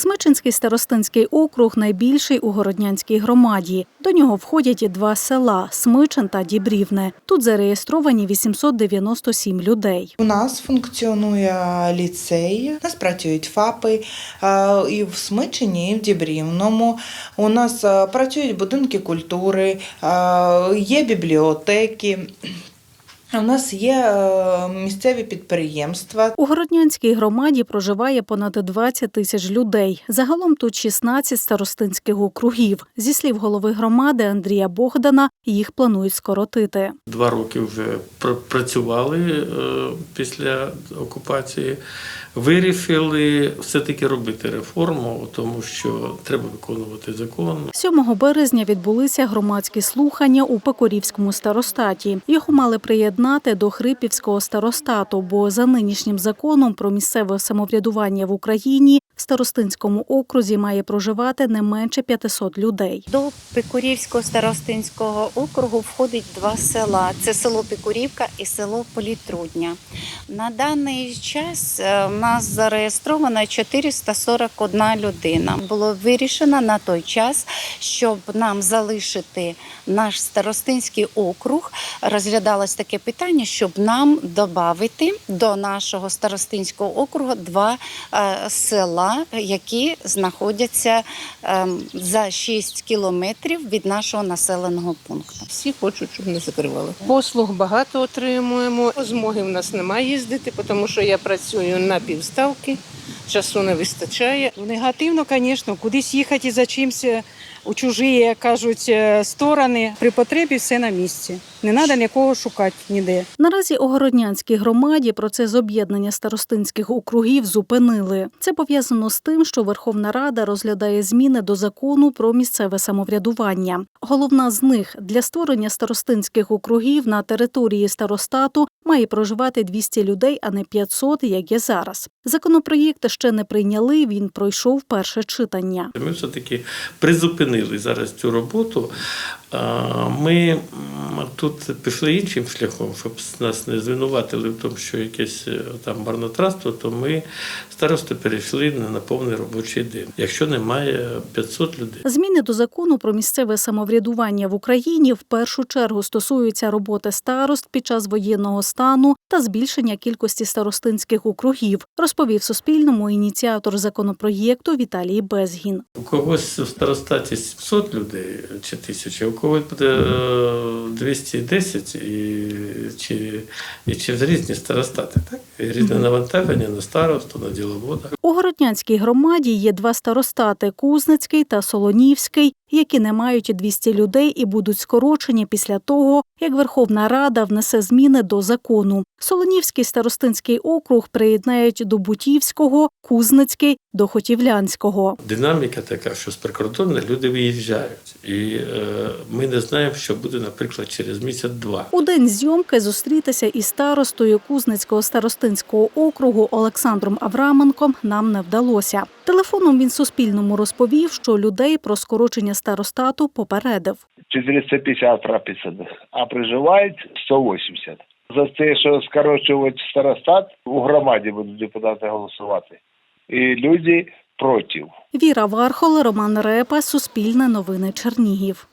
Смичинський старостинський округ найбільший у Городнянській громаді. До нього входять і два села Смичин та Дібрівне. Тут зареєстровані 897 людей. У нас функціонує ліцей, у нас працюють ФАПи і в Смичині, і в Дібрівному. У нас працюють будинки культури, є бібліотеки. У нас є е, місцеві підприємства. У Городнянській громаді проживає понад 20 тисяч людей. Загалом тут 16 старостинських округів. Зі слів голови громади Андрія Богдана, їх планують скоротити. Два роки вже пр- працювали е, після окупації. Вирішили все-таки робити реформу, тому що треба виконувати закон. 7 березня відбулися громадські слухання у Пекорівському старостаті. Його мали приєднати до Хрипівського старостату, бо за нинішнім законом про місцеве самоврядування в Україні старостинському окрузі має проживати не менше 500 людей. До Пекурівського старостинського округу входить два села: це село Пекурівка і село Політрудня. На даний час е, в нас зареєстровано 441 людина. Було вирішено на той час, щоб нам залишити наш старостинський округ. Розглядалось таке питання, щоб нам додати до нашого старостинського округу два е, які знаходяться ем, за 6 кілометрів від нашого населеного пункту. Всі хочуть, щоб не закривали. Послуг багато отримуємо. Змоги в нас немає їздити, тому що я працюю на півставки. Часу не вистачає. Негативно, звісно, кудись їхати і за чимось е, у чужі, як кажуть, е, сторони. При потребі все на місці. Не треба нікого шукати ніде. Наразі у Городнянській громаді процес об'єднання старостинських округів зупинили. Це пов'язано з тим, що Верховна Рада розглядає зміни до закону про місцеве самоврядування. Головна з них для створення старостинських округів на території старостату має проживати 200 людей, а не 500, як є зараз. Законопроєкт ще не прийняли. Він пройшов перше читання. Ми все-таки призупинили зараз цю роботу. Ми тут пішли іншим шляхом, щоб нас не звинуватили в тому, що якесь е, там марнотратство, то ми старости перейшли на повний робочий день, якщо немає 500 людей. Зміни до закону про місцеве самоврядування в Україні в першу чергу стосуються роботи старост під час воєнного стану та збільшення кількості старостинських округів, розповів Суспільному ініціатор законопроєкту Віталій Безгін. У когось в старостаті 700 людей чи тисяча, когось буде е, 210 і, чи, і через різні старостати, так? І різне навантаження на старосту, на діловода. У Городнянській громаді є два старостати Кузницький та Солонівський, які не мають 200 людей і будуть скорочені після того, як Верховна Рада внесе зміни до закону. Солонівський старостинський округ приєднають до Бутівського, Кузницький до Хотівлянського. Динаміка така, що з прикордонних люди виїжджають. І е, ми не знаємо, що буде, наприклад, через місяць-два. У день зйомки зустрітися із старостою Кузницького старостинського округу Олександром Авраменком нам не вдалося. Телефоном він Суспільному розповів, що людей про скорочення старостату попередив. 450 прописаних, а проживають 180. За те, що скорочувати старостат, у громаді будуть депутати голосувати. І люди проти. Віра Вархол, Роман Репа, Суспільне новини Чернігів.